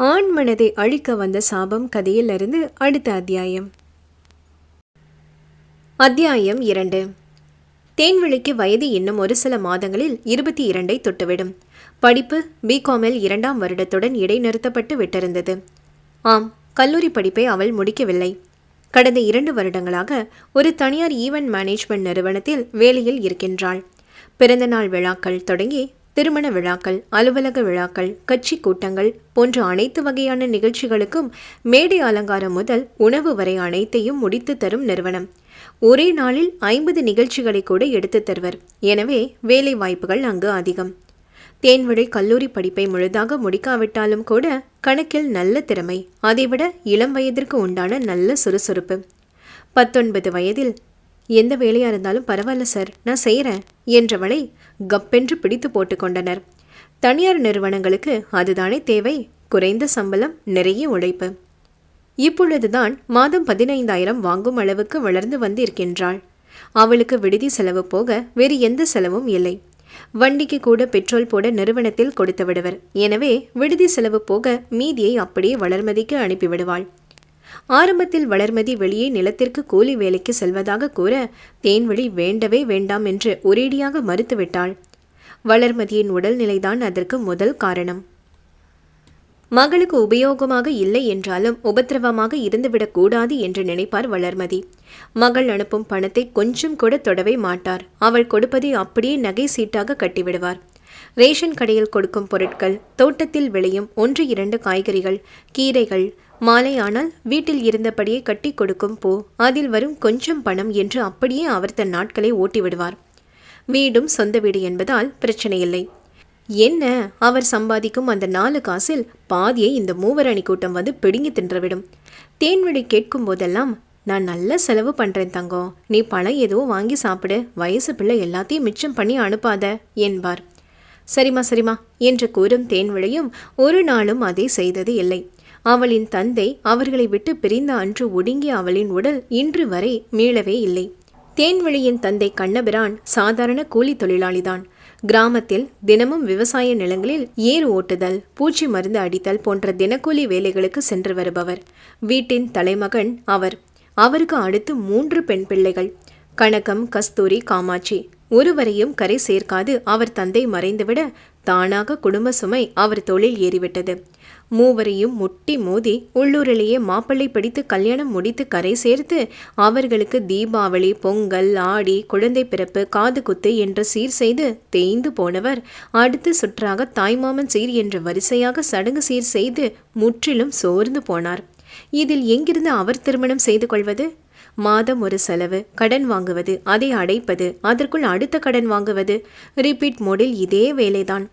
ஆண் மனதை அழிக்க வந்த சாபம் கதையிலிருந்து அடுத்த அத்தியாயம். அத்தியாயம் இரண்டு. தேன்விழிக்கு வயது இன்னும் ஒரு சில மாதங்களில் இருபத்தி இரண்டை தொட்டுவிடும். படிப்பு பிகாமில் இரண்டாம் வருடத்துடன் இடைநிறுத்தப்பட்டு விட்டிருந்தது. ஆம் கல்லூரி படிப்பை அவள் முடிக்கவில்லை. கடந்த இரண்டு வருடங்களாக ஒரு தனியார் ஈவெண்ட் மேனேஜ்மெண்ட் நிறுவனத்தில் வேலையில் இருக்கின்றாள். பிறந்தநாள் விழாக்கள் தொடங்கி திருமண விழாக்கள் அலுவலக விழாக்கள் கட்சி கூட்டங்கள் போன்ற அனைத்து வகையான நிகழ்ச்சிகளுக்கும் மேடை அலங்காரம் முதல் உணவு வரை அனைத்தையும் முடித்து தரும் நிறுவனம். ஒரே நாளில் ஐம்பது நிகழ்ச்சிகளை கூட எடுத்து தருவர். எனவே வேலை வாய்ப்புகள் அங்கு அதிகம். தேன்விழை கல்லூரி படிப்பை முழுதாக முடிக்காவிட்டாலும் கூட கணக்கில் நல்ல திறமை அதைவிட இளம் வயதிற்கு உண்டான நல்ல சுறுசுறுப்பு. பத்தொன்பது வயதில் எந்த வேலையாக இருந்தாலும் பரவாயில்ல சார். நான் செய்கிறேன் என்றவளை கப்பென்று பிடித்து போட்டுக்கொண்டனர் தனியார் நிறுவனங்களுக்கு அதுதானே தேவை. குறைந்த சம்பளம் நிறைய உழைப்பு. இப்பொழுதுதான் மாதம் பதினைந்தாயிரம் வாங்கும் அளவுக்கு வளர்ந்து வந்திருக்கின்றாள். அவளுக்கு விடுதி செலவு போக வேறு எந்த செலவும் இல்லை. வண்டிக்கு கூட பெட்ரோல் போட நிறுவனத்தில் கொடுத்து விடுவர். எனவே விடுதி செலவு போக மீதியை அப்படியே வளர்மதிக்கு அனுப்பிவிடுவாள். ஆரம்பத்தில் வளர்மதி வெளியே நிலத்திற்கு கூலி வேலைக்கு செல்வதாக கூற தேன்வழி வேண்டவே வேண்டாம் என்று ஒரேடியாக மறுத்துவிட்டாள். வளர்மதியின் உடல்நிலைதான் அதற்கு முதல் காரணம். மகளுக்கு உபயோகமாக இல்லை என்றாலும் உபத்திரவமாக இருந்துவிடக்கூடாது என்று நினைப்பார் வளர்மதி. மகள் அனுப்பும் பணத்தை கொஞ்சம் கூட தொடவே மாட்டார். அவள் கொடுப்பதை அப்படியே நகை சீட்டாக கட்டிவிடுவார். ரேஷன் கடையில் கொடுக்கும் பொருட்கள் தோட்டத்தில் விளையும் ஒன்று இரண்டு காய்கறிகள் கீரைகள் மாலையானால் வீட்டில் இருந்தபடியே கட்டி கொடுக்கும் பூ. அதில் வரும் கொஞ்சம் பணம் என்று அப்படியே அவர் தன் நாட்களை ஓட்டிவிடுவார். வீடும் சொந்த வீடு என்பதால் பிரச்சனை இல்லை என்ன? அவர் சம்பாதிக்கும் அந்த நாலு காசில் பாதியை இந்த மூவரணி கூட்டம் வந்து பிடுங்கி தின்றுவிடும். தேன்வழி கேட்கும் போதெல்லாம் நான் நல்ல செலவு பண்ணுறேன் தங்கம் நீ பணம் எதுவும் வாங்கி சாப்பிடு. வயசு பிள்ளை எல்லாத்தையும் மிச்சம் பண்ணி அனுப்பாத என்பார். சரிம்மா சரிம்மா என்று கூறும் தேன்விழையும் ஒரு நாளும் அதை செய்தது இல்லை. அவளின் தந்தை அவர்களை விட்டு பிரிந்த அன்று ஒடுங்கிய அவளின் உடல் இன்று வரை மீளவே இல்லை. தேன்வழியின் தந்தை கண்ணபிரான் சாதாரண கூலி தொழிலாளிதான். கிராமத்தில் தினமும் விவசாய நிலங்களில் ஏர் ஓட்டுதல் பூச்சி மருந்து அடித்தல் போன்ற தினக்கூலி வேலைகளுக்கு சென்று வருபவர். வீட்டின் தலைமகன் அவர். அவருக்கு அடுத்து மூன்று பெண் பிள்ளைகள். கணக்கம் கஸ்தூரி காமாட்சி. ஒருவரையும் கரை சேர்க்காது அவர் தந்தை மறைந்துவிட தானாக குடும்ப சுமை அவர் தொழில் ஏறிவிட்டது. மூவரையும் முட்டி மோதி உள்ளூரிலேயே மாப்பிள்ளை படித்து கல்யாணம் முடித்து கரை சேர்த்து அவர்களுக்கு தீபாவளி பொங்கல் ஆடி குழந்தை பிறப்பு காது குத்து என்று சீர் செய்து தேய்ந்து போனவர். அடுத்த சுற்றாக தாய்மாமன் சீர் என்ற வரிசையாக சடங்கு சீர் செய்து முற்றிலும் சோர்ந்து போனார். இதில் எங்கிருந்து அவர் திருமணம் செய்து கொள்வது? மாதம் ஒரு செலவு கடன் வாங்குவது அதை அடைப்பது அதற்குள் அடுத்த கடன் வாங்குவது. ரிப்பீட் மோடில் இதே வேலைதான்.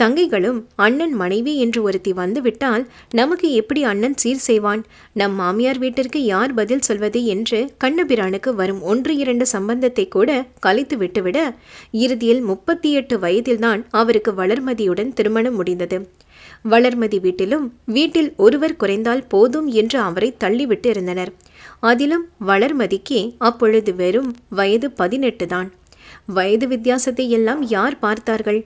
தங்கைகளும் அண்ணன் மனைவி என்று ஒருத்தி வந்துவிட்டால் நமக்கு எப்படி அண்ணன் சீர் செய்வான்? நம் மாமியார் வீட்டிற்கு யார் பதில் சொல்வது என்று கண்ணபிரானுக்கு வரும் ஒன்று இரண்டு சம்பந்தத்தை கூட கலைத்து விட்டுவிட இறுதியில் முப்பத்தி எட்டு வயதில்தான் அவருக்கு வளர்மதியுடன் திருமணம் முடிந்தது. வளர்மதி வீட்டிலும் வீட்டில் ஒருவர் குறைந்தால் போதும் என்று அவரை தள்ளிவிட்டு இருந்தனர். அதிலும் வளர்மதிக்கு அப்பொழுது வெறும் வயது பதினெட்டு தான். வயது வித்தியாசத்தை எல்லாம் யார் பார்த்தார்கள்?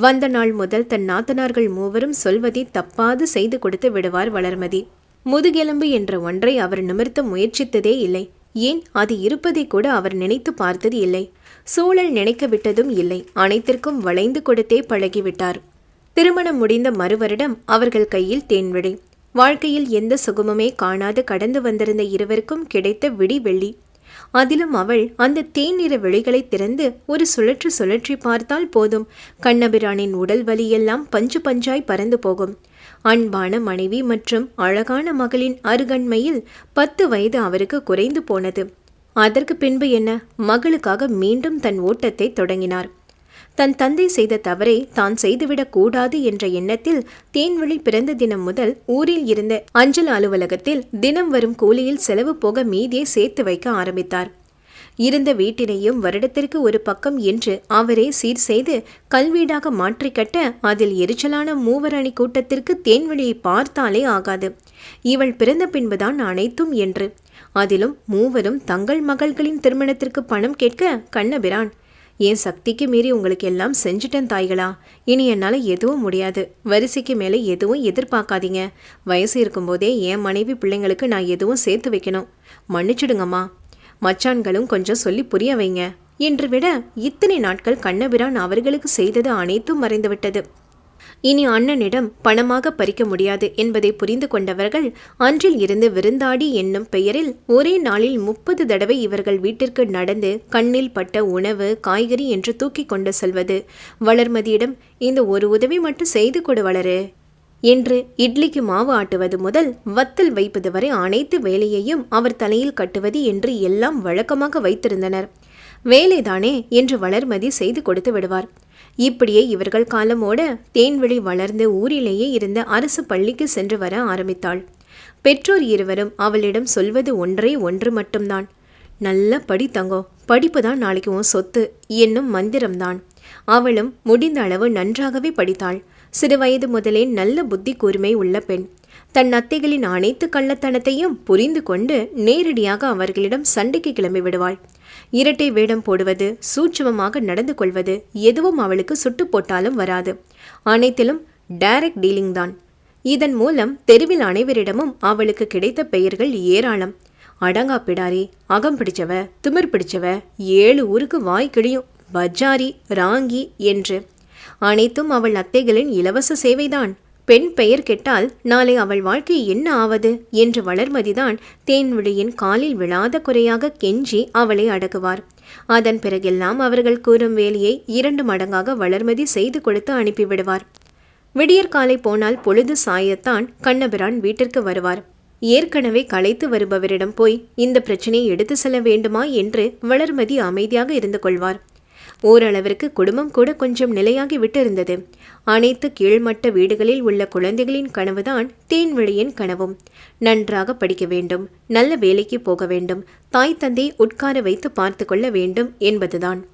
வந்த நாள் முதல் தன் நாத்தனார்கள் மூவரும் சொல்வதை தப்பாது செய்து கொடுத்து விடுவார் வளர்மதி. முதுகெலும்பு என்ற ஒன்றை அவர் நிமிர்த்த முயற்சித்ததே இல்லை. ஏன்? அது இருப்பதை கூட அவர் நினைத்து பார்த்தது இல்லை. சூழல் நினைக்க விட்டதும் இல்லை. அனைத்திற்கும் வளைந்து கொடுத்தே பழகிவிட்டார். திருமணம் முடிந்த மறுவருடம் அவர்கள் கையில் தேன்விடை. வாழ்க்கையில் எந்த சுகமுமே காணாது கடந்து வந்திருந்த இருவருக்கும் கிடைத்த விடி வெள்ளி அதிலும் அவள் அந்த தேநீர விழிகளை திறந்து ஒரு சுழற்று சுழற்றி பார்த்தால் போதும். கண்ணபிரானின் உடல் வலியெல்லாம் பஞ்சு பஞ்சாய் பறந்து போகும். அன்பான மனைவி மற்றும் அழகான மகளின் அருகண்மையில் பத்து வயது அவருக்கு குறைந்து போனது. அதற்கு பின்பு என்ன? மகளுக்காக மீண்டும் தன் ஓட்டத்தை தொடங்கினார். தன் தந்தை செய்த தவறை தான் செய்துவிடக் கூடாது என்ற எண்ணத்தில் தேன்வழி பிறந்த தினம் முதல் ஊரில் இருந்த அஞ்சல் அலுவலகத்தில் தினம் வரும் கூலியில் செலவு போக மீதியை சேர்த்து வைக்க ஆரம்பித்தார். இருந்த வீட்டினையும் வருடத்திற்கு ஒரு பக்கம் என்று அவரே சீர் செய்து கல்வீடாக மாற்றி கட்ட அதில் எரிச்சலான மூவரணி கூட்டத்திற்கு தேன்வழியை பார்த்தாலே ஆகாது. இவள் பிறந்த பின்புதான் அனைத்தும் என்று. அதிலும் மூவரும் தங்கள் மகள்களின் திருமணத்திற்கு பணம் கேட்க கண்ணபிரான் என் சக்திக்கு மீறி உங்களுக்கு எல்லாம் செஞ்சுட்டேன் தாய்களா. இனி என்னால் எதுவும் முடியாது. வரிசைக்கு மேலே எதுவும் எதிர்பார்க்காதீங்க. வயசு இருக்கும்போதே என் மனைவி பிள்ளைங்களுக்கு நான் எதுவும் சேர்த்து வைக்கணும். மன்னிச்சிடுங்கம்மா. மச்சான்களும் கொஞ்சம் சொல்லி புரிய வைங்க. என்று விட இத்தனை நாட்கள் கண்ணபிரான் அவர்களுக்கு செய்தது அனைத்தும் மறைந்துவிட்டது. இனி அண்ணனிடம் பணமாக பறிக்க முடியாது என்பதை புரிந்து கொண்டவர்கள் அன்றில் இருந்து விருந்தாடி என்னும் பெயரில் ஒரே நாளில் முப்பது தடவை இவர்கள் வீட்டிற்கு நடந்து கண்ணில் பட்ட உணவு காய்கறி என்று தூக்கி கொண்டு செல்வது. வளர்மதியிடம் இந்த ஒரு உதவி மட்டும் செய்து கொடு வளரு என்று இட்லிக்கு மாவு ஆட்டுவது முதல் வத்தல் வைப்பது வரை அனைத்து வேலையையும் அவர் தலையில் கட்டுவது என்று எல்லாம் வழக்கமாக வைத்திருந்தனர். வேலைதானே என்று வளர்மதி செய்து கொடுத்து விடுவார். இப்படியே இவர்கள் காலமோட தேன்வெளி வளர்ந்து ஊரிலேயே இருந்த அரசு பள்ளிக்கு சென்று வர ஆரம்பித்தாள். பெற்றோர் இருவரும் அவளிடம் சொல்வது ஒன்றே ஒன்று மட்டும்தான். நல்ல படி தங்கோ படிப்பு தான் நாளைக்கு உன் சொத்து என்னும் மந்திரம்தான். அவளும் முடிந்த அளவு நன்றாகவே படித்தாள். சிறுவயது முதலே நல்ல புத்தி கூர்மை உள்ள பெண். தன் அத்தைகளின் அனைத்து கள்ளத்தனத்தையும் புரிந்து கொண்டு நேரடியாக அவர்களிடம் சண்டைக்கு கிளம்பி விடுவாள். இரட்டை வேடம் போடுவது சூட்சமமாக நடந்து கொள்வது எதுவும் அவளுக்கு சுட்டு போட்டாலும் வராது. அனைத்திலும் டைரக்ட் டீலிங் தான். இதன் மூலம் தெருவில் அனைவரிடமும் அவளுக்கு கிடைத்த பெயர்கள் ஏராளம். அடங்கா பிடாரி அகம் பிடிச்சவ திமிர் பிடிச்சவ ஏழு ஊருக்கு வாய் கிழியும் பஜாரி ராங்கி என்று. அனைத்தும் அவள் அத்தைகளின் இலவச சேவைதான். பெண் பெயர் கெட்டால் நாளை அவள் வாழ்க்கை என்ன ஆவது? என்று வளர்மதிதான் தேன்விழியின் காலில் விழாத குறையாக கெஞ்சி அவளை அடக்குவார். அதன் பிறகெல்லாம் அவர்கள் கூறும் வேலையை இரண்டு மடங்காக வளர்மதி செய்து கொடுத்து அனுப்பிவிடுவார். விடியற்காலை போனால் பொழுது சாயத்தான் கண்ணபிரான் வீட்டிற்கு வருவார். ஏற்கனவே களைத்து வருபவரிடம் போய் இந்த பிரச்சனையை எடுத்து செல்ல வேண்டுமா? என்று வளர்மதி அமைதியாக இருந்து கொள்வார். ஓரளவிற்கு குடும்பம் கூட கொஞ்சம் நிலையாகி விட்டிருந்தது. அனைத்து கீழ்மட்ட வீடுகளில் உள்ள குழந்தைகளின் கனவுதான் தேன்வழியின் கனவும். நன்றாக படிக்க வேண்டும் நல்ல வேலைக்கு போக வேண்டும் தாய் தந்தை உட்கார வைத்து பார்த்து கொள்ள வேண்டும் என்பதுதான்.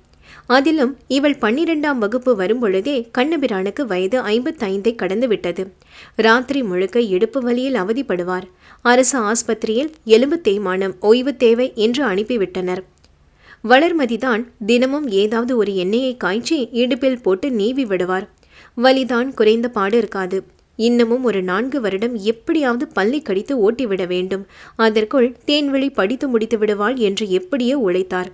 அதிலும் இவள் பன்னிரெண்டாம் வகுப்பு வரும்பொழுதே கண்ணபிரானுக்கு வயது ஐம்பத்தைந்தை கடந்து விட்டது ராத்திரி முழுக்க இடுப்பு வலியில் அவதிப்படுவார். அரசு ஆஸ்பத்திரியில் எலும்பு தேய்மானம் ஓய்வு தேவை என்று அனுப்பிவிட்டனர். வளர்மதிதான் தினமும் ஏதாவது ஒரு எண்ணெயை காய்ச்சி இடுப்பில் போட்டு நீவி விடுவார். வலிதான் குறைந்த பாடு இருக்காது. இன்னமும் ஒரு நான்கு வருடம் எப்படியாவது பள்ளி கடித்து ஓட்டிவிட வேண்டும். அதற்குள் தேன்வழி படித்து முடித்து விடுவாள் என்று எப்படியோ உழைத்தார்.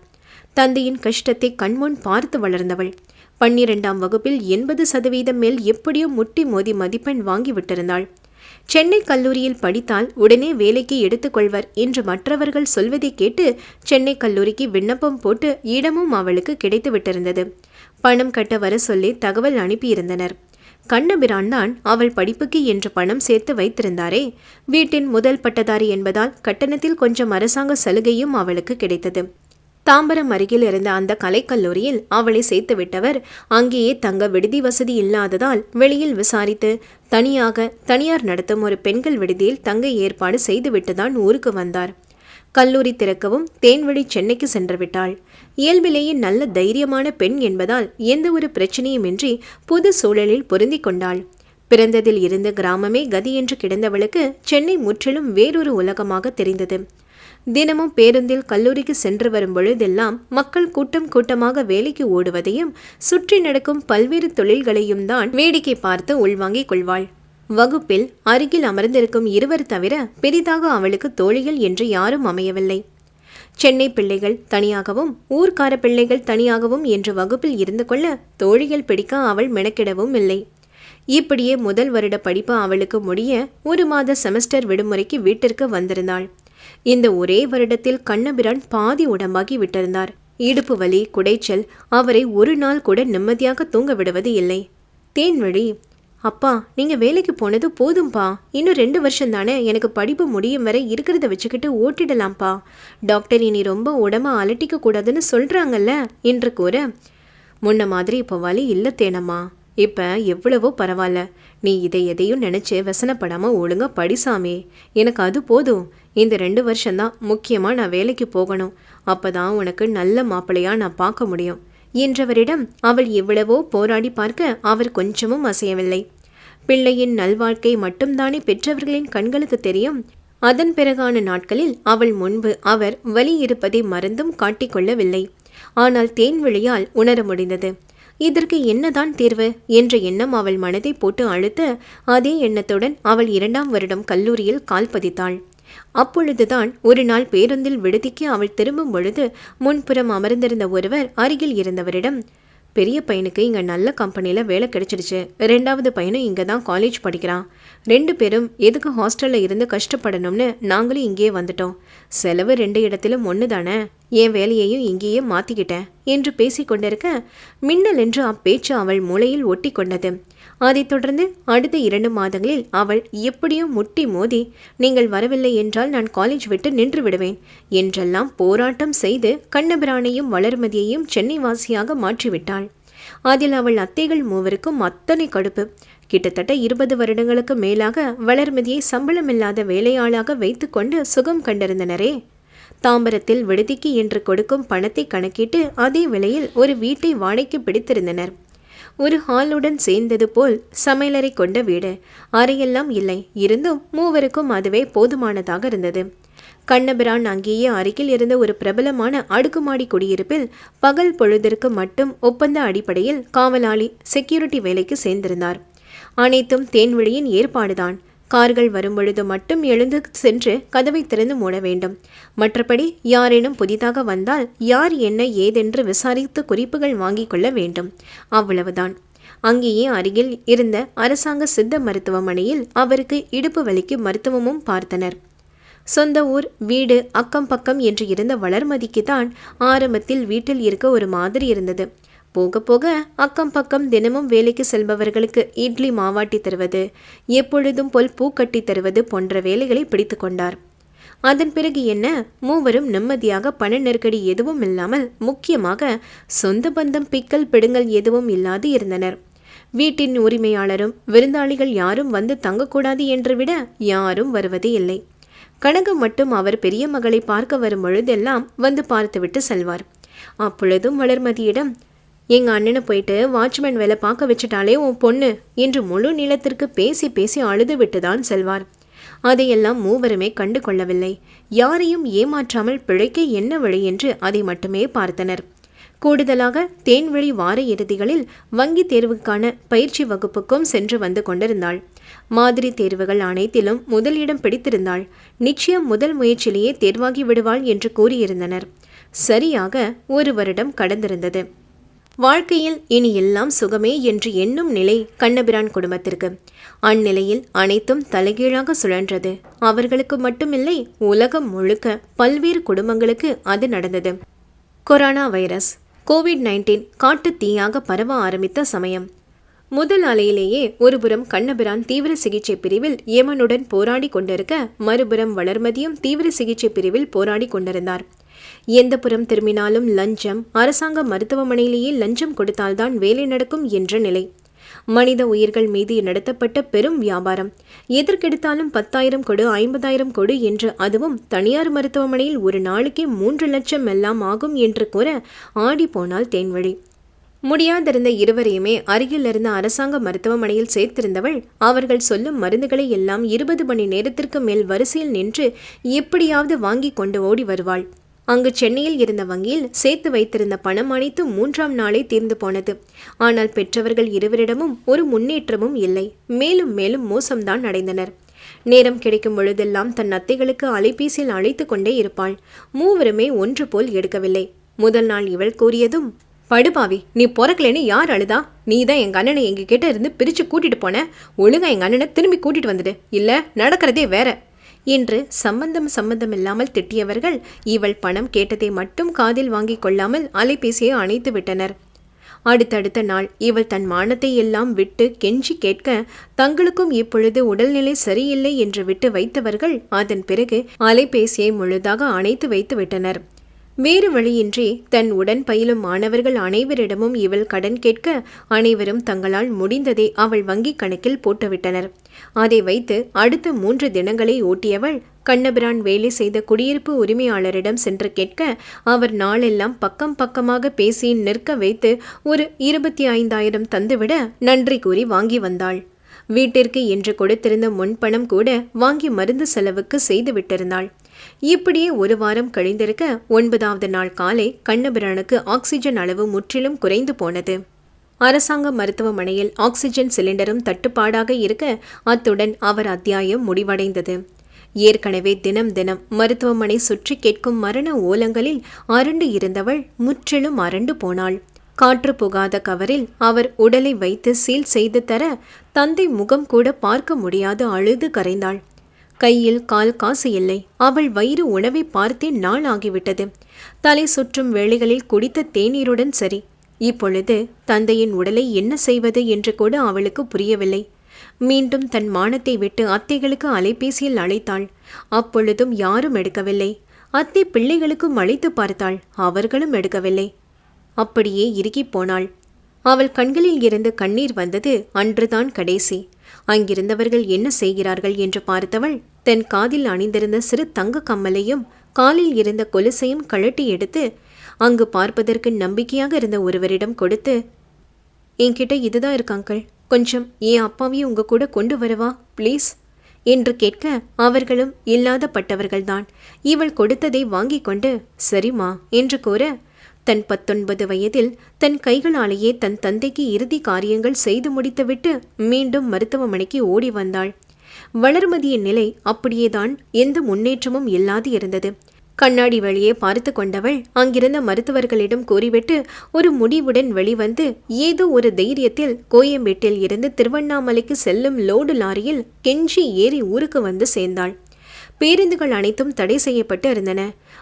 தந்தையின் கஷ்டத்தை கண்முன் பார்த்து வளர்ந்தவள். பன்னிரெண்டாம் வகுப்பில் எண்பது சதவீதம் மேல் எப்படியோ முட்டி மோதி மதிப்பெண் வாங்கி விட்டிருந்தாள். சென்னை கல்லூரியில் படித்தால் உடனே வேலைக்கு எடுத்துக்கொள்வர் என்று மற்றவர்கள் சொல்வதை கேட்டு சென்னை கல்லூரிக்கு விண்ணப்பம் போட்டு இடமும் அவளுக்கு கிடைத்து விட்டிருந்தது பணம் கட்ட வர சொல்லி தகவல் அனுப்பியிருந்தனர். கண்ணபிரான் தான் அவள் படிப்புக்கு என்று பணம் சேர்த்து வைத்திருந்தாரே. வீட்டின் முதல் பட்டதாரி என்பதால் கட்டணத்தில் கொஞ்சம் அரசாங்க சலுகையும் அவளுக்கு கிடைத்தது. தாம்பரம் அருகில் இருந்த அந்த கலைக்கல்லூரியில் அவளை சேர்த்து விட்டவர் அங்கேயே தங்க விடுதி வசதி இல்லாததால் வெளியில் விசாரித்து தனியாக தனியார் நடத்தும் ஒரு பெண்கள் விடுதியில் தங்க ஏற்பாடு செய்துவிட்டுதான் ஊருக்கு வந்தார். கல்லூரி திறக்கவும் தேன்வழி சென்னைக்கு சென்று விட்டாள் இயல்பிலேயே நல்ல தைரியமான பெண் என்பதால் எந்த ஒரு பிரச்சனையுமின்றி புது சூழலில் பொருந்தி கொண்டாள். பிறந்ததில் இருந்த கிராமமே கதி என்று கிடந்தவளுக்கு சென்னை முற்றிலும் வேறொரு உலகமாக தெரிந்தது. தினமும் பேருந்தில் கல்லூரிக்கு சென்று வரும் பொழுதெல்லாம் மக்கள் கூட்டம் கூட்டமாக வேலைக்கு ஓடுவதையும் சுற்றி நடக்கும் பல்வேறு தொழில்களையும் தான் வேடிக்கை பார்த்து உள்வாங்கிக் கொள்வாள். வகுப்பில் அருகில் அமர்ந்திருக்கும் இருவர் தவிர பெரிதாக அவளுக்கு தோழிகள் என்று யாரும் அமையவில்லை. சென்னை பிள்ளைகள் தனியாகவும் ஊர்க்கார பிள்ளைகள் தனியாகவும் என்று வகுப்பில் இருந்து கொள்ள தோழிகள் பிடிக்க அவள் மெனக்கிடவும் இல்லை. இப்படியே முதல் வருட படிப்பு அவளுக்கு முடிய ஒரு மாத செமஸ்டர் விடுமுறைக்கு வீட்டிற்கு வந்திருந்தாள். இந்த ஒரே வருடத்தில் கண்ணபிரான் பாதி உடம்பாகி விட்டிருந்தார். இடுப்பு வலி குடைச்சல் அவரை ஒரு நாள் கூட நிம்மதியாக தூங்க விடுவது இல்லை. தேன்வழி அப்பா நீங்க வேலைக்கு போனது போதும்பா. இன்னும் ரெண்டு வருஷம் தானே எனக்கு படிப்பு முடியும் வரை இருக்கிறத வச்சுக்கிட்டு ஓட்டிடலாம்ப்பா. டாக்டர் இனி ரொம்ப உடம்ப அலட்டிக்க கூடாதுன்னு சொல்றாங்கல்ல என்று கூற முன்ன மாதிரி இப்போ வலி இல்லை தேனம்மா. இப்போ எவ்வளவோ பரவாயில்ல நீ இதை எதையும் நினச்சி வசனப்படாமல் ஒழுங்கா படிசாமி எனக்கு அது போதும். இந்த ரெண்டு வருஷம்தான் முக்கியமாக நான் வேலைக்கு போகணும். அப்பதான் உனக்கு நல்ல மாப்பிள்ளையாக நான் பார்க்க முடியும். என்றவரிடம் அவள் எவ்வளவோ போராடி பார்க்க அவர் கொஞ்சமும் அசையவில்லை. பிள்ளையின் நல்வாழ்க்கை மட்டும்தானே பெற்றவர்களின் கண்களுக்கு தெரியும். அதன் பிறகான நாட்களில் அவள் முன்பு அவர் வலி இருப்பதை மறந்தும் காட்டிக்கொள்ளவில்லை ஆனால் தேன்விழியால் உணர முடிந்தது. இதற்கு என்னதான் தீர்வு? என்ற எண்ணம் அவள் மனதை போட்டு அழுத்த அதே எண்ணத்துடன் அவள் இரண்டாம் வருடம் கல்லூரியில் கால் பதித்தாள். அப்பொழுதுதான் ஒரு நாள் பேருந்தில் விடுதிக்கு அவள் திரும்பும் பொழுது முன்புறம் அமர்ந்திருந்த ஒருவர் அருகில் இருந்தவரிடம் பெரிய பையனுக்கு இங்கே நல்ல கம்பெனியில் வேலை கிடைச்சிடுச்சு. ரெண்டாவது பையனும் இங்கே தான் காலேஜ் படிக்கிறான். ரெண்டு பேரும் எதுக்கு ஹாஸ்டலில் இருந்து கஷ்டப்படணும்னு நாங்களும் இங்கேயே வந்துட்டோம். செலவு ரெண்டு இடத்திலும் ஒன்று தானே என் வேலையையும் இங்கேயே மாற்றிக்கிட்டேன் என்று பேசிக்கொண்டிருக்க மின்னல் என்று அப்பேச்சு அவள் மூளையில் ஒட்டி கொண்டது அதைத் தொடர்ந்து அடுத்த இரண்டு மாதங்களில் அவள் எப்படியும் முட்டி மோதி நீங்கள் வரவில்லை என்றால் நான் காலேஜ் விட்டு நின்று விடுவேன் என்றெல்லாம் போராட்டம் செய்து கண்ணபிரானையும் வளர்மதியையும் சென்னை வாசியாக மாற்றிவிட்டாள். அதில் அவள் அத்தைகள் மூவருக்கும் அத்தனை கடுப்பு. கிட்டத்தட்ட இருபது வருடங்களுக்கு மேலாக வளர்மதியை சம்பளமில்லாத வேலையாளாக வைத்துக்கொண்டு சுகம் கண்டிருந்தனரே. தாம்பரத்தில் விடுதிக்கு என்று கொடுக்கும் பணத்தை கணக்கிட்டு அதே விலையில் ஒரு வீட்டை வாடகைக்கு பிடித்திருந்தனர். ஒரு ஹாலுடன் சேர்ந்தது போல் சமையலறை கொண்ட வீடு. அறையெல்லாம் இல்லை. இருந்தும் மூவருக்கும் அதுவே போதுமானதாக இருந்தது. கண்ணபிரான் அங்கேயே அருகில் இருந்த ஒரு பிரபலமான அடுக்குமாடி குடியிருப்பில் பகல் பொழுதிற்கு மட்டும் ஒப்பந்த அடிப்படையில் காவலாளி செக்யூரிட்டி வேலைக்கு சேர்ந்திருந்தார். அனைத்தும் தேன்வழியின் ஏற்பாடுதான். கார்கள் வரும்பொழுது மட்டும் எழுந்து சென்று கதவை திறந்து மூட வேண்டும். மற்றபடி யாரேனும் புதிதாக வந்தால் யார் என்ன ஏதென்று விசாரித்து குறிப்புகள் வாங்கிக் கொள்ள வேண்டும். அவ்வளவுதான். அங்கேயே அருகில் இருந்த அரசாங்க சித்த மருத்துவமனையில் அவருக்கு இடுப்பு வலிக்கு மருத்துவமும் பார்த்தனர். சொந்த ஊர் வீடு அக்கம் பக்கம் என்று இருந்த வளர்மதிக்கு தான் ஆரம்பத்தில் வீட்டில் இருக்க ஒரு மாதிரி இருந்தது. போக போக அக்கம் பக்கம் தினமும் வேலைக்கு செல்பவர்களுக்கு இட்லி மாவாட்டி தருவது எப்பொழுதும் போல் பூ கட்டி தருவது போன்ற வேலைகளை பிடித்து கொண்டார். அதன் பிறகு என்ன? மூவரும் நிம்மதியாக பண நெருக்கடி எதுவும் இல்லாமல் முக்கியமாக சொந்த பந்தம் பிக்கல் பிடுங்கல் எதுவும் இல்லாது இருந்தனர். வீட்டின் உரிமையாளரும் விருந்தாளிகள் யாரும் வந்து தங்கக்கூடாது என்று விட யாரும் வருவது இல்லை. கனகம் மட்டும் அவர் பெரிய மகளை பார்க்க வரும் பொழுதெல்லாம் வந்து பார்த்துவிட்டு செல்வார். அப்பொழுதும் வளர்மதியிடம் எங்கள் அண்ணனை போயிட்டு வாட்ச்மேன் வேலை பார்க்க வச்சுட்டாலே உன் பொண்ணு என்று முழு நிலத்திற்கு பேசி பேசி அழுது விட்டுதான் செல்வார். அதையெல்லாம் மூவருமே கண்டு கொள்ளவில்லை யாரையும் ஏமாற்றாமல் பிழைக்க என்ன வழி என்று அதை மட்டுமே பார்த்தனர். கூடுதலாக தேன்வழி வார இறுதிகளில் வங்கி தேர்வுக்கான பயிற்சி வகுப்புக்கும் சென்று வந்து கொண்டிருந்தாள். மாதிரி தேர்வுகள் அனைத்திலும் முதலிடம் பிடித்திருந்தாள். நிச்சயம் முதல் முயற்சியிலேயே தேர்வாகி விடுவாள் என்று கூறியிருந்தனர். சரியாக ஒரு வருடம் கடந்திருந்தது. வாழ்க்கையில் இனி எல்லாம் சுகமே என்று எண்ணும் நிலை கண்ணபிரான் குடும்பத்திற்கு. அந்நிலையில் அனைத்தும் தலைகீழாக சுழன்றது. அவர்களுக்கு மட்டுமில்லை உலகம் முழுக்க பல்வேறு குடும்பங்களுக்கு அது நடந்தது. கொரோனா வைரஸ் கோவிட் நைன்டீன் காட்டு தீயாக பரவ ஆரம்பித்த சமயம். முதல் அலையிலேயே ஒருபுறம் கண்ணபிரான் தீவிர சிகிச்சை பிரிவில் யமனுடன் போராடி கொண்டிருக்க மறுபுறம் வளர்மதியும் தீவிர சிகிச்சை பிரிவில் போராடி கொண்டிருந்தார். எந்த புறம் திரும்பினாலும் லஞ்சம். அரசாங்க மருத்துவமனையிலேயே லஞ்சம் கொடுத்தால்தான் வேலை நடக்கும் என்ற நிலை. மனித உயிர்கள் மீது நடத்தப்பட்ட பெரும் வியாபாரம். எதற்கெடுத்தாலும் பத்தாயிரம் கொடு ஐம்பதாயிரம் கொடு என்று அதுவும் தனியார் மருத்துவமனையில் ஒரு நாளைக்கே மூன்று லட்சம் எல்லாம் ஆகும் என்று கூற ஆடி போனால் தேன்வழி. முடியாதிருந்த இருவரையுமே அருகில் இருந்த அரசாங்க மருத்துவமனையில் சேர்த்திருந்தவள் அவர்கள் சொல்லும் மருந்துகளை எல்லாம் இருபது மணி நேரத்திற்கு மேல் வரிசையில் நின்று எப்படியாவது வாங்கி கொண்டு ஓடி வருவாள். அங்கு சென்னையில் இருந்த வங்கியில் சேர்த்து வைத்திருந்த பணம் அனைத்து மூன்றாம் நாளே தீர்ந்து போனது. ஆனால் பெற்றவர்கள் இருவரிடமும் ஒரு முன்னேற்றமும் இல்லை. மேலும் மேலும் மோசம்தான் அடைந்தனர். நேரம் கிடைக்கும் பொழுதெல்லாம் தன் அத்தைகளுக்கு அலைபேசியில் அழைத்து கொண்டே இருப்பாள். மூவருமே ஒன்று போல் எடுக்கவில்லை. முதல் நாள் இவள் கூறியதும் படுபாவி நீ பிறக்கலன்னு யார் அழுதா? நீ தான் எங்கள் அண்ணனை எங்ககிட்ட இருந்து பிரித்து கூட்டிகிட்டு போன? ஒழுங்கா எங்கள் அண்ணனை திரும்பி கூட்டிகிட்டு வந்துடு. இல்லை நடக்கிறதே வேற. என்று சம்பந்தம் சம்பந்தம் இல்லாமல் திட்டியவர்கள் இவள் பணம் கேட்டதை மட்டும் காதில் வாங்கிக் கொள்ளாமல் அலைபேசியை அணைத்து விட்டனர். அடுத்தடுத்த நாள் இவள் தன் மானத்தை எல்லாம் விட்டு கெஞ்சி கேட்க தங்களுக்கும் இப்பொழுது உடல்நிலை சரியில்லை என்று விட்டு வைத்தவர்கள் அதன் பிறகு அலைபேசியை முழுதாக அணைத்து வைத்து விட்டனர். வேறு வழியின்றி தன் உடன் பயிலும் மாணவர்கள் அனைவரிடமும் இவள் கடன் கேட்க அனைவரும் தங்களால் முடிந்ததை அவள் வங்கிக் கணக்கில் போட்டுவிட்டனர். அதை வைத்து அடுத்த மூன்று தினங்களை ஓட்டியவள் கண்ணபிரான் வேலை செய்த குடியிருப்பு உரிமையாளரிடம் சென்று கேட்க அவர் நாளெல்லாம் பக்கம் பக்கமாக பேசி நிற்க வைத்து ஒரு இருபத்தி ஐந்தாயிரம் தந்துவிட நன்றி கூறி வாங்கி வந்தாள். வீட்டிற்கு என்று கொடுத்திருந்த முன்பணம் கூட வாங்கி மருந்து செலவுக்கு செய்து விட்டிருந்தாள். இப்படியே ஒரு வாரம் கழிந்திருக்க ஒன்பதாவது நாள் காலை கண்ணபிரானுக்கு ஆக்சிஜன் அளவு முற்றிலும் குறைந்து போனது. அரசாங்க மருத்துவமனையில் ஆக்சிஜன் சிலிண்டரும் தட்டுப்பாடாக இருக்க அத்துடன் அவர் அத்தியாயம் முடிவடைந்தது. ஏற்கனவே தினம் தினம் மருத்துவமனை சுற்றி கேட்கும் மரண ஓலங்களில் அரண்டு இருந்தவள் முற்றிலும் அரண்டு போனாள். காற்று புகாத கவரில் அவர் உடலை வைத்து சீல் செய்து தர தந்தை முகம் கூட பார்க்க முடியாது அழுது கரைந்தாள். கையில் கால் காசு இல்லை. அவள் வயிறு உணவை பார்த்தே நாள் ஆகிவிட்டது தலை சுற்றும் வேளைகளில் குடித்த தேநீருடன் சரி. இப்பொழுது தந்தையின் உடலை என்ன செய்வது என்று கூட அவளுக்கு புரியவில்லை. மீண்டும் தன் மானத்தை விட்டு அத்தைகளுக்கு அலைபேசியில் அழைத்தாள். அப்பொழுதும் யாரும் எடுக்கவில்லை. அத்தை பிள்ளைகளுக்கும் அழைத்து பார்த்தாள். அவர்களும் எடுக்கவில்லை. அப்படியே இறுகிப் போனாள். அவள் கண்களில் இருந்து கண்ணீர் வந்தது அன்றுதான் கடைசி. அங்கிருந்தவர்கள் என்ன செய்கிறார்கள் என்று பார்த்தவள் தன் காதில் அணிந்திருந்த சிறு தங்க கம்மலையும் காலில் இருந்த கொலுசையும் கழட்டி எடுத்து அங்கு பார்ப்பதற்கு நம்பிக்கையாக இருந்த ஒருவரிடம் கொடுத்து என்கிட்ட இதுதான் இருக்கு அங்கிள். கொஞ்சம் என் அப்பாவையும் உங்க கூட கொண்டு வரவா ப்ளீஸ் என்று கேட்க அவர்களும் இல்லாத பட்டவர்கள்தான் இவள் கொடுத்ததை வாங்கிக் கொண்டு சரிம்மா என்று கூற தன் பத்தொன்பது வயதில் தன் கைகளாலேயே தன் தந்தைக்கு இறுதி காரியங்கள் செய்து முடித்துவிட்டு மீண்டும் மருத்துவமனைக்கு ஓடி வந்தாள். வளர்மதியின் நிலை அப்படியேதான் எந்த முன்னேற்றமும் இல்லாது இருந்தது. கண்ணாடி வழியே பார்த்து கொண்டவள் அங்கிருந்த மருத்துவர்களிடம் கூறிவிட்டு ஒரு முடிவுடன் வெளிவந்து ஏதோ ஒரு தைரியத்தில் கோயம்பேட்டில் இருந்து திருவண்ணாமலைக்கு செல்லும் லோடு லாரியில் கெஞ்சி ஏறி ஊருக்கு வந்து சேர்ந்தாள். பேருந்துகள் அனைத்தும் தடை செய்யப்பட்டு இருந்தன.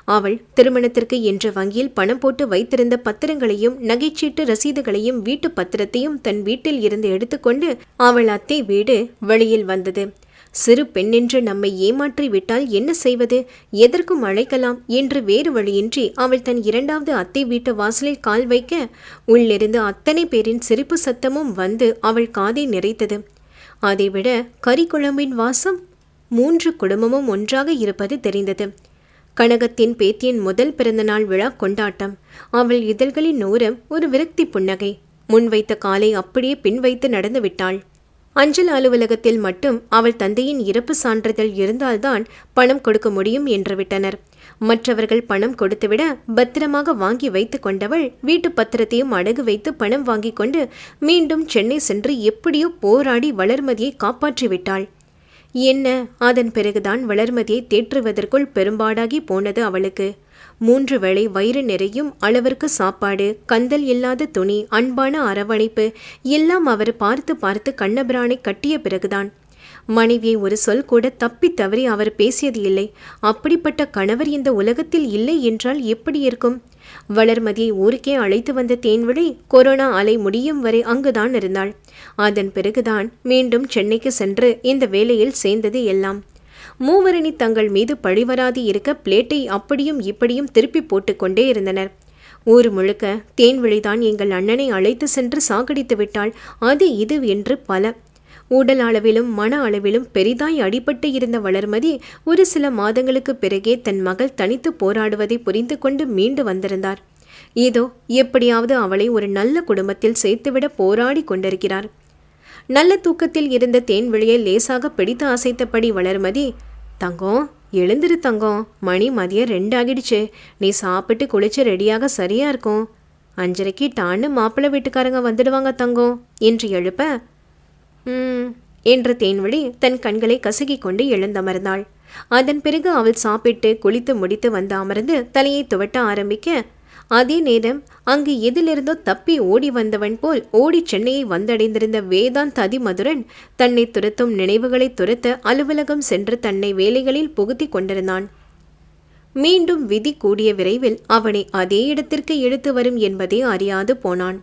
அவள் திருமணத்திற்கு என்ற வங்கியில் பணம் போட்டு வைத்திருந்த பத்திரங்களையும் நகைச்சீட்டு ரசீதுகளையும் வீட்டு பத்திரத்தையும் தன் வீட்டில் இருந்து எடுத்துக்கொண்டு அவள் அத்தை வீடு வழியில் வந்தது. சிறு பெண்ணென்று நம்மை ஏமாற்றி விட்டால் என்ன செய்வது? எதற்கும் அழைக்கலாம் என்று வேறு வழியின்றி அவள் தன் இரண்டாவது அத்தை வீட்டு வாசலில் கால் வைக்க உள்ளிருந்து அத்தனை பேரின் சிரிப்பு சத்தமும் வந்து அவள் காதை நிறைத்தது. அதைவிட கறிக்குழம்பின் வாசம் மூன்று குடும்பமும் ஒன்றாக இருப்பது தெரிந்தது. கனகத்தின் பேத்தியின் முதல் பிறந்தநாள் விழா கொண்டாட்டம். அவள் இதழ்களின் நூறம் ஒரு விரக்தி புன்னகை. முன்வைத்த காலை அப்படியே பின் வைத்து நடந்து விட்டாள். அஞ்சல் அலுவலகத்தில் மட்டும் அவள் தந்தையின் இறப்பு சான்றிதழ் இருந்தால்தான் பணம் கொடுக்க முடியும் என்று விட்டனர். மற்றவர்கள் பணம் கொடுத்துவிட பத்திரமாக வாங்கி வைத்து கொண்டவள் வீட்டு பத்திரத்தையும் அடகு வைத்து பணம் வாங்கி கொண்டு மீண்டும் சென்னை சென்று எப்படியோ போராடி வளர்மதியை காப்பாற்றிவிட்டாள் என்ன? அதன் பிறகுதான் வளர்மதியை தேற்றுவதற்குள் பெரும்பாடாகி போனது அவளுக்கு. மூன்று வேளை வயிறு நிறையும் அளவிற்கு சாப்பாடு கந்தல் இல்லாத துணி அன்பான அரவணைப்பு எல்லாம் அவர் பார்த்து பார்த்து கண்ணபிரானை கட்டிய பிறகுதான். மனைவியை ஒரு சொல் கூட தப்பி தவறி அவர் பேசியது இல்லை. அப்படிப்பட்ட கணவர் இந்த உலகத்தில் இல்லை என்றால் எப்படி இருக்கும்? வளர்மதியை ஊருக்கே அழைத்து வந்த தேன்விழி கொரோனா அலை முடியும் வரை அங்குதான் இருந்தாள். அதன் பிறகுதான் மீண்டும் சென்னைக்கு சென்று இந்த வேலையில் சேர்ந்தது எல்லாம். மூவரணி தங்கள் மீது பழிவராது இருக்க பிளேட்டை அப்படியும் இப்படியும் திருப்பி போட்டுக்கொண்டே இருந்தனர். ஊர் முழுக்க தேன்விழிதான் எங்கள் அண்ணனை அழைத்து சென்று சாகடித்து விட்டாள். அது இது என்று பல. உடல் அளவிலும் மன அளவிலும் பெரிதாய் அடிபட்டு இருந்த வளர்மதி ஒரு சில மாதங்களுக்கு பிறகே தன் மகள் தனித்து போராடுவதை புரிந்து கொண்டு மீண்டு வந்திருந்தார். இதோ எப்படியாவது அவளை ஒரு நல்ல குடும்பத்தில் சேர்த்துவிட போராடி கொண்டிருக்கிறார். நல்ல தூக்கத்தில் இருந்த தேன்விழியை லேசாக பிடித்து அசைத்தபடி வளர்மதி தங்கம்? எழுந்திரு தங்கம். மணி மதியம் ரெண்டாகிடுச்சு. நீ சாப்பிட்டு குளிச்சு ரெடியாக சரியா இருக்கும். அஞ்சரைக்கு டான்னு மாப்பிள்ளை வீட்டுக்காரங்க வந்துடுவாங்க தங்கம். என்று எழுப்ப ம் என்ற தேன்வழி தன் கண்களை கசகிக் கொண்டு எழுந்தமர்ந்தாள் அதன் பிறகு அவள் சாப்பிட்டு குளித்து முடித்து வந்து அமர்ந்து தலையை துவட்ட ஆரம்பிக்க அதே நேரம் அங்கு எதிலிருந்தோ தப்பி ஓடி வந்தவன் போல் ஓடி சென்னையை வந்தடைந்திருந்த வேதாந்த் அதிமதுரன் தன்னை துரத்தும் நினைவுகளை துரத்த அலுவலகம் சென்று தன்னை வேலைகளில் புகுத்தி கொண்டிருந்தான். மீண்டும் விதி கூடிய விரைவில் அவனை அதே இடத்திற்கு எடுத்து வரும் என்பதே அறியாது போனான்.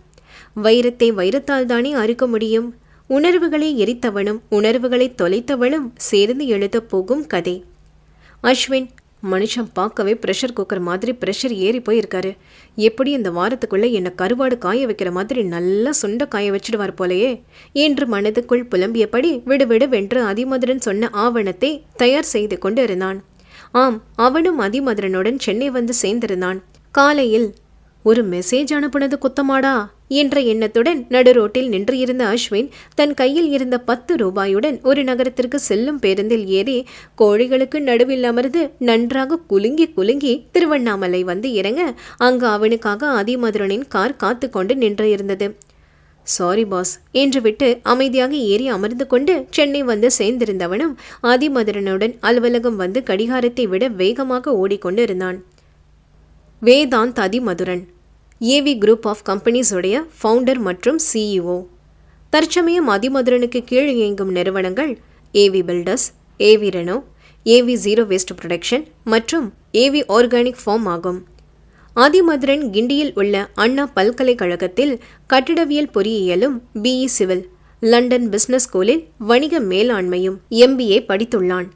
வைரத்தை வைரத்தால் தானே அறுக்க முடியும்? உணர்வுகளை எரித்தவனும் உணர்வுகளை தொலைத்தவனும் சேர்ந்து எழுதப் போகும் கதை. அஸ்வின் மனுஷன் பார்க்கவே ப்ரெஷர் குக்கர் மாதிரி ப்ரெஷர் ஏறி போயிருக்காரு. எப்படி இந்த வாரத்துக்குள்ளே என்னை கருவாடு காய வைக்கிற மாதிரி நல்லா சுண்ட காய வச்சிடுவார் போலையே. என்று மனதுக்குள் புலம்பியபடி விடுவிடு வென்று அதிமதுரன் சொன்ன ஆவணத்தை தயார் செய்து கொண்டு இருந்தான் ஆம் அவனும் அதிமதுரனுடன் சென்னை வந்து சேர்ந்திருந்தான். காலையில் ஒரு மெசேஜ் அனுப்புனது குத்தமாடா? என்ற எண்ணத்துடன் நடுரோட்டில் நின்று இருந்த அஸ்வின் தன் கையில் இருந்த பத்து ரூபாயுடன் ஒரு நகரத்திற்கு செல்லும் பேருந்தில் ஏறி கோழிகளுக்கு நடுவில் அமர்ந்து நன்றாக குலுங்கி குலுங்கி திருவண்ணாமலை வந்து இறங்க அங்கு அவனுக்காக அதிமதுரனின் கார் காத்து கொண்டு நின்று இருந்தது. சாரி பாஸ் என்று விட்டு அமைதியாக ஏறி அமர்ந்து கொண்டு சென்னை வந்து சேர்ந்திருந்தவனும் அதிமதுரனுடன் அலுவலகம் வந்து கடிகாரத்தை விட வேகமாக ஓடிக்கொண்டு இருந்தான். Vedant Athimathuran AV group of கம்பெனிஸுடைய founder மற்றும் சிஇஓ தற்சமயம் அதிமதுரனுக்கு கீழ் இயங்கும் நிறுவனங்கள் AV builders AV Reno AV zero waste production மற்றும் ஏவி ஆர்கானிக் ஃபார்ம் ஆகும். ஆதிமதுரன் கிண்டியில் உள்ள அண்ணா பல்கலைக்கழகத்தில் கட்டிடவியல் பொறியியலும் பிஇ சிவில் லண்டன் பிசினஸ் ஸ்கூலில் வணிக மேலாண்மையும் எம்பிஏ படித்துள்ளான்.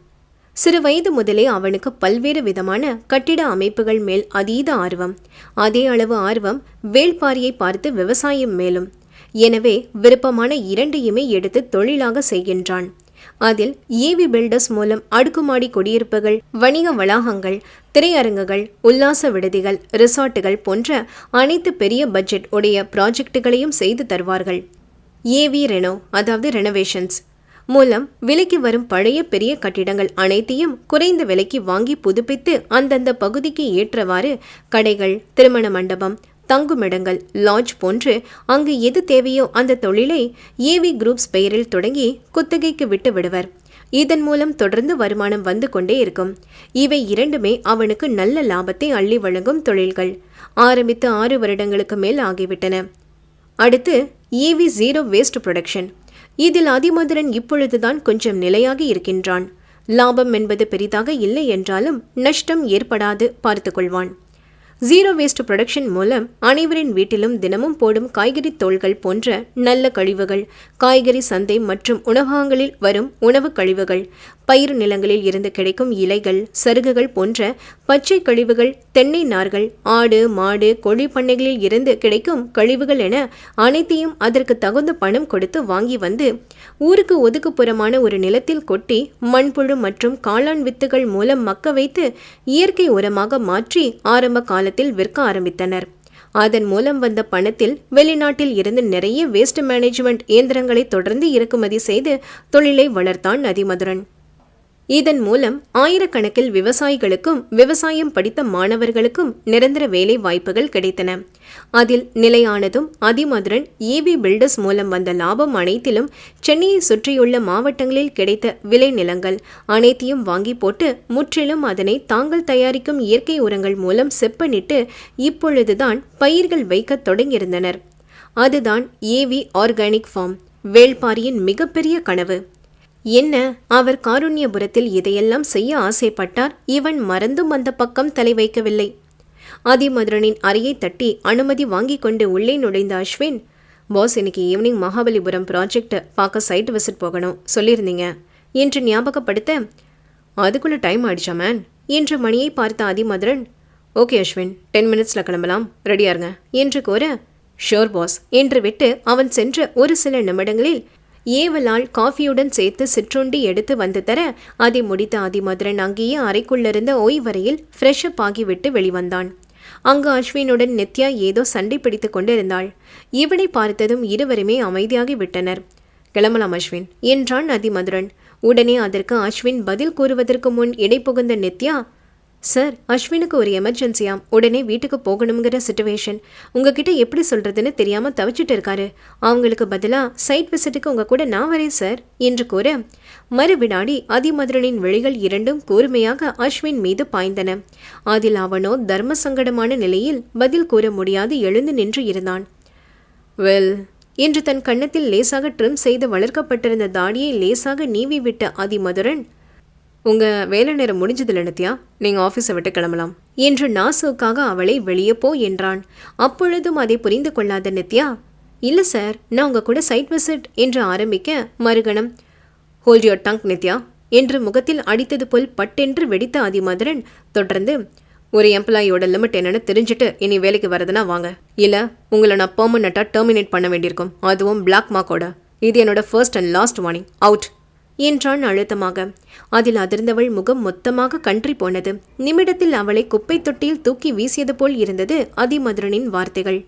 சிறு வயது முதலே அவனுக்கு பல்வேறு விதமான கட்டிட அமைப்புகள் மேல் அதீத ஆர்வம். அதே அளவு ஆர்வம் வேள்பாரியை பார்த்து விவசாயம் மேலும். எனவே விருப்பமான இரண்டையுமே எடுத்து தொழிலாக செய்கின்றான். அதில் ஏவி பில்டர்ஸ் மூலம் அடுக்குமாடி குடியிருப்புகள் வணிக வளாகங்கள் திரையரங்குகள் உல்லாச விடுதிகள் ரிசார்ட்டுகள் போன்ற அனைத்து பெரிய பட்ஜெட் உடைய ப்ராஜெக்டுகளையும் செய்து தருவார்கள். ஏவி ரெனோ அதாவது ரெனோவேஷன்ஸ் மூலம் விலைக்கு வரும் பழைய பெரிய கட்டிடங்கள் அனைத்தையும் குறைந்த விலைக்கு வாங்கி புதுப்பித்து அந்தந்த பகுதிக்கு ஏற்றவாறு கடைகள் திருமண மண்டபம் தங்குமிடங்கள் லாட்ஜ் போன்று அங்கு எது தேவையோ அந்த தொழிலை ஏவி குரூப்ஸ் பெயரில் தொடங்கி குத்தகைக்கு விட்டு விடுவர். இதன் மூலம் தொடர்ந்து வருமானம் வந்து கொண்டே இருக்கும். இவை இரண்டுமே அவனுக்கு நல்ல லாபத்தை அள்ளி வழங்கும் தொழில்கள். ஆரம்பித்து ஆறு வருடங்களுக்கு மேல் ஆகிவிட்டன. அடுத்து ஏவி ஜீரோ வேஸ்ட் ப்ரொடக்ஷன் இதில் அதிமதுரன் இப்பொழுதுதான் கொஞ்சம் நிலையாக இருக்கின்றான். லாபம் என்பது பெரிதாக இல்லை என்றாலும் நஷ்டம் ஏற்படாது பார்த்து கொள்வான். ஜீரோ வேஸ்ட் ப்ரொடக்ஷன் மூலம் அனைவரின் வீட்டிலும் தினமும் போடும் காய்கறி தோள்கள் போன்ற நல்ல கழிவுகள் காய்கறி சந்தை மற்றும் உணவகங்களில் வரும் உணவு கழிவுகள் பயிர் நிலங்களில் இருந்து கிடைக்கும் இலைகள் சருகுகள் போன்ற பச்சை கழிவுகள் தென்னை நார்கள் ஆடு மாடு கோழி பண்ணைகளில் இருந்து கிடைக்கும் கழிவுகள் என அனைத்தையும் அதற்கு தகுந்த பணம் கொடுத்து வாங்கி வந்து ஊருக்கு ஒதுக்குப்புறமான ஒரு நிலத்தில் கொட்டி மண்புழு மற்றும் காளான் வித்துகள் மூலம் மக்க வைத்து இயற்கை உரமாக மாற்றி ஆரம்ப காலத்தில் விற்க ஆரம்பித்தனர். அதன் மூலம் வந்த பணத்தில் வெளிநாட்டில் இருந்து நிறைய வேஸ்ட் மேனேஜ்மெண்ட் இயந்திரங்களை தொடர்ந்து இறக்குமதி செய்து தொழிலை வளர்த்தான் நதிமதுரன். இதன் மூலம் ஆயிரக்கணக்கில் விவசாயிகளுக்கும் விவசாயம் படித்த மாணவர்களுக்கும் நிரந்தர வேலை வாய்ப்புகள் கிடைத்தன. அதில் நிலையானதும் அதிமதுரன் ஏவி பில்டர்ஸ் மூலம் வந்த லாபம் அனைத்திலும் சென்னையை சுற்றியுள்ள மாவட்டங்களில் கிடைத்த விளை நிலங்கள் அனைத்தையும் வாங்கி போட்டு முற்றிலும் அதனை தாங்கள் தயாரிக்கும் இயற்கை உரங்கள் மூலம் செப்பனிட்டு இப்பொழுதுதான் பயிர்கள் வைக்க தொடங்கியிருந்தனர். அதுதான் ஏவி ஆர்கானிக் ஃபார்ம் வேள்பாரியின் மிகப்பெரிய கனவு. என்ன? அவர் காருண்யபுரத்தில் இதையெல்லாம் செய்ய ஆசைப்பட்டார். இவன் மறந்தும் அந்த பக்கம் தலை வைக்கவில்லை. அதிமதுரனின் அறையை தட்டி அனுமதி வாங்கி கொண்டு உள்ளே நுழைந்த அஸ்வின் பாஸ் இன்னைக்கு ஈவினிங் மகாபலிபுரம் ப்ராஜெக்ட் பார்க்க சைட் விசிட் போகணும். சொல்லியிருந்தீங்க. என்று ஞாபகப்படுத்த அதுக்குள்ள டைம் ஆயிடுச்சா மேன் என்று மணியை பார்த்த அதிமதுரன் ஓகே அஸ்வின் டென் மினிட்ஸில் கிளம்பலாம். ரெடியாருங்க என்று கூற ஷோர் பாஸ் என்று விட்டு அவன் சென்ற ஒரு சில நிமிடங்களில் ஏவலால் காஃபியுடன் சேர்த்து சிற்றுண்டி எடுத்து வந்து தர அதை முடித்த அதிமதுரன் அங்கேயே அறைக்குள்ளிருந்த ஓய்வறையில் ஃப்ரெஷ் அப் ஆகிவிட்டு வெளிவந்தான். அங்கு அஸ்வினுடன் நித்யா ஏதோ சண்டை பிடித்து கொண்டிருந்தாள். இவனை பார்த்ததும் இருவருமே அமைதியாகி விட்டனர். கிளம்பலாம் அஸ்வின் என்றான் அதிமதுரன் உடனே அதற்கு அஸ்வின் பதில் கூறுவதற்கு முன் இடைப்புகுந்த நித்யா சார் அஸ்வினுக்கு ஒரு எமர்ஜென்சியாம் உடனே வீட்டுக்கு போகணுங்கிற சுச்சுவேஷன் உங்ககிட்ட எப்படி சொல்கிறதுன்னு தெரியாமல் தவிச்சிட்டு இருக்காரு. அவங்களுக்கு பதிலாக சைட் விசிட்டுக்கு உங்க கூட நான் வரேன் சார் என்று கூற மறுவினாடி அதிமதுரனின் விழிகள் இரண்டும் கூர்மையாக அஸ்வின் மீது பாய்ந்தன. அதில் அவனோ தர்ம சங்கடமான நிலையில் பதில் கூற முடியாது எழுந்து நின்று இருந்தான். வெல் என்று தன் கன்னத்தில் லேசாக ட்ரிம் செய்து வளர்க்கப்பட்டிருந்த தாடியை லேசாக நீவி விட்ட அதிமதுரன் உங்கள் வேலை நேரம் முடிஞ்சதில்ல நித்யா. நீங்கள் ஆஃபீஸை விட்டு கிளம்பலாம். என்று நாசுக்காக அவளை வெளியே போ என்றான். அப்பொழுதும் அதை புரிந்து கொள்ளாத நித்யா இல்லை சார் நான் உங்கள் கூட சைட் விசிட் என்று ஆரம்பிக்க மறுகணம். ஹோல்ட் யோர் டங்க் நித்யா என்று முகத்தில் அடித்தது போல் பட்டென்று வெடித்த அதிமதுரன் தொடர்ந்து ஒரு எம்ப்ளாயியோட லிமிட் என்னென்னு தெரிஞ்சுட்டு இனி வேலைக்கு வரதுனா வாங்க. இல்லை உங்களை நான் பெர்மனண்டா டெர்மினேட் பண்ண வேண்டியிருக்கும். அதுவும் பிளாக் மார்க்கோட இது என்னோட first and last warning out என்றான் அழுத்தமாக. அதில் அதிர்ந்தவள் முகம் மொத்தமாக கன்றி போனது. நிமிடத்தில் அவளை குப்பை தொட்டியில் தூக்கி வீசியது போல் இருந்தது அதிமதுரனின் வார்த்தைகள்.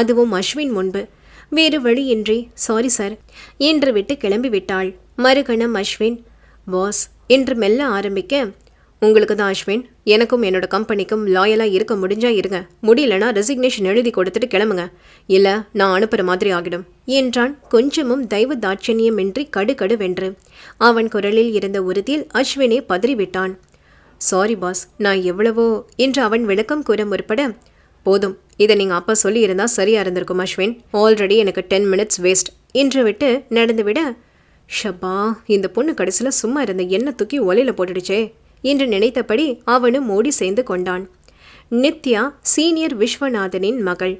அதுவும் அஸ்வின் முன்பு. வேறு வழியின்றி சாரி சார் என்று விட்டு கிளம்பிவிட்டாள். மறுகணம் அஸ்வின் பாஸ் என்று மெல்ல ஆரம்பிக்க உங்களுக்கு தான் அஸ்வின். எனக்கும் என்னோட கம்பெனிக்கும் லாயலாக இருக்க முடிஞ்சா இருங்க. முடியலனா ரெசிக்னேஷன் எழுதி கொடுத்துட்டு கிளம்புங்க. இல்லை நான் அனுப்புகிற மாதிரி ஆகிடும். என்றான் கொஞ்சமும் தெய்வ தாட்சண்யமின்றி கடுகடுவென்று அவன் குரலில் இருந்த உறுதியில் அஸ்வினே பதறிவிட்டான். சாரி பாஸ் நான் எவ்வளவோ என்று அவன் விளக்கம் கூற முற்பட போதும். இதை நீங்கள் அப்பா சொல்லியிருந்தா சரியாக இருந்திருக்கும் அஸ்வின். ஆல்ரெடி எனக்கு டென் மினிட்ஸ் வேஸ்ட் என்று விட்டு நடந்துவிட ஷப்பா இந்த பொண்ணு கடைசியில் சும்மா இருந்த எண்ணெய் தூக்கி ஒலையில் போட்டுடுச்சே. என்று நினைத்தபடி அவனும் ஓடி சேர்ந்து கொண்டான். நித்யா சீனியர் விஸ்வநாதனின் மகள்.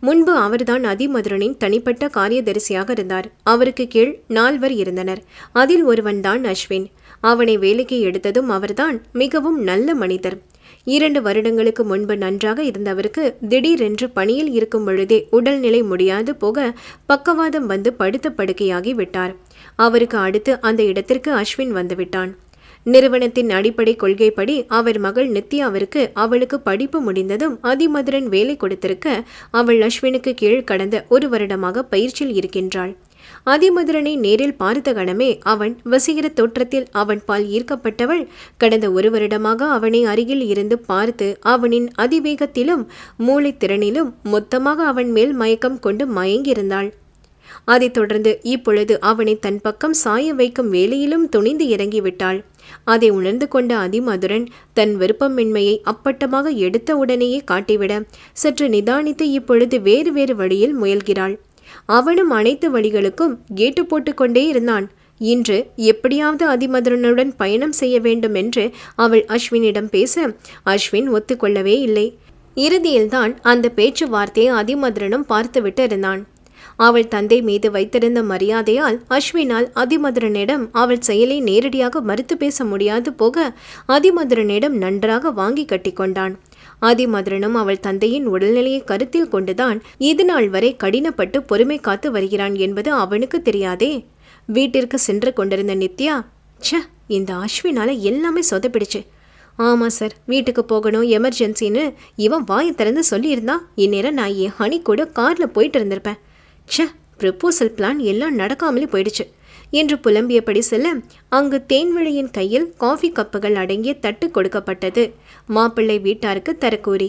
முன்பு அவர்தான் அதிமதுரனின் தனிப்பட்ட காரியதரிசியாக இருந்தார். அவருக்கு கீழ் நால்வர் இருந்தனர். அதில் ஒருவன்தான் அஸ்வின். அவனை வேலைக்கு எடுத்ததும் அவர்தான் மிகவும் நல்ல மனிதர். இரண்டு வருடங்களுக்கு முன்பு நன்றாக இருந்தவருக்கு திடீரென்று பணியில் இருக்கும் பொழுதே உடல்நிலை முடியாது போக பக்கவாதம் வந்து படுத்த படுக்கையாகி விட்டார். அவருக்கு அடுத்து அந்த இடத்திற்கு அஸ்வின் வந்துவிட்டான் நிறுவனத்தின் அடிப்படை கொள்கைப்படி அவர் மகள் நித்யாவிற்கு அவளுக்கு படிப்பு முடிந்ததும் அதிமதுரன் வேலை கொடுத்திருக்க அவள் அஸ்வினுக்கு கீழ் கடந்த ஒரு வருடமாக பயிற்சியில் இருக்கின்றாள். அதிமதுரனை நேரில் பார்த்த கணமே அவன் வசீகர தோற்றத்தில் அவன் பால் ஈர்க்கப்பட்டவள். கடந்த ஒரு வருடமாக அவனை அருகில் இருந்து பார்த்து அவனின் அதிவேகத்திலும் மூளை திறனிலும் மொத்தமாக அவன் மேல் மயக்கம் கொண்டு மயங்கியிருந்தாள். அதைத் தொடர்ந்து இப்பொழுது அவனை தன் பக்கம் சாய வைக்கும் வேலையிலும் துணிந்து இறங்கிவிட்டாள். அதை உணர்ந்து கொண்ட அதிமதுரன் தன் விருப்பமின்மையை அப்பட்டமாக எடுத்த உடனேயே காட்டிவிட சற்று நிதானித்து இப்பொழுது வேறு வேறு வழியில் முயல்கிறாள். அவனும் அனைத்து வழிகளுக்கும் கேட்டு போட்டுக்கொண்டே இருந்தான். இன்று எப்படியாவது அதிமதுரனுடன் பயணம் செய்ய வேண்டும் என்று அவள் அஸ்வினிடம் பேச அஸ்வின் ஒத்துக்கொள்ளவே இல்லை. இறுதியில்தான் அந்த பேச்சுவார்த்தையை அதிமதுரனும் பார்த்துவிட்டு இருந்தான். அவள் தந்தை மீது வைத்திருந்த மரியாதையால் அஸ்வினால் அதிமதுரனிடம் அவள் செயலை நேரடியாக மறுத்து பேச முடியாது போக அதிமதுரனிடம் நன்றாக வாங்கி கட்டிக்கொண்டான் அதிமதுரனும் அவள் தந்தையின் உடல்நிலையை கருத்தில் கொண்டுதான் இது நாள் வரை கடினப்பட்டு பொறுமை காத்து வருகிறான் என்பது அவனுக்கு தெரியாதே. வீட்டிற்கு சென்று கொண்டிருந்த நித்யா ச்ச இந்த அஸ்வினால எல்லாமே சொதப்பிடுச்சு. ஆமாம் சார் வீட்டுக்கு போகணும் எமர்ஜென்சின்னு இவன் வாயை திறந்து சொல்லியிருந்தா இந்நேரம் நான் என் ஹனி கூட காரில் போயிட்டு இருந்திருப்பேன். ச்சே ப்ரப்போசல் பிளான் எல்லாம் நடக்காமலே போயிடுச்சு. என்று புலம்பியபடி செல்ல அங்கு தேன்விழியின் கையில் காஃபி கப்புகள் அடங்கிய தட்டு கொடுக்கப்பட்டது. மாப்பிள்ளை வீட்டாருக்கு தரக்கூறி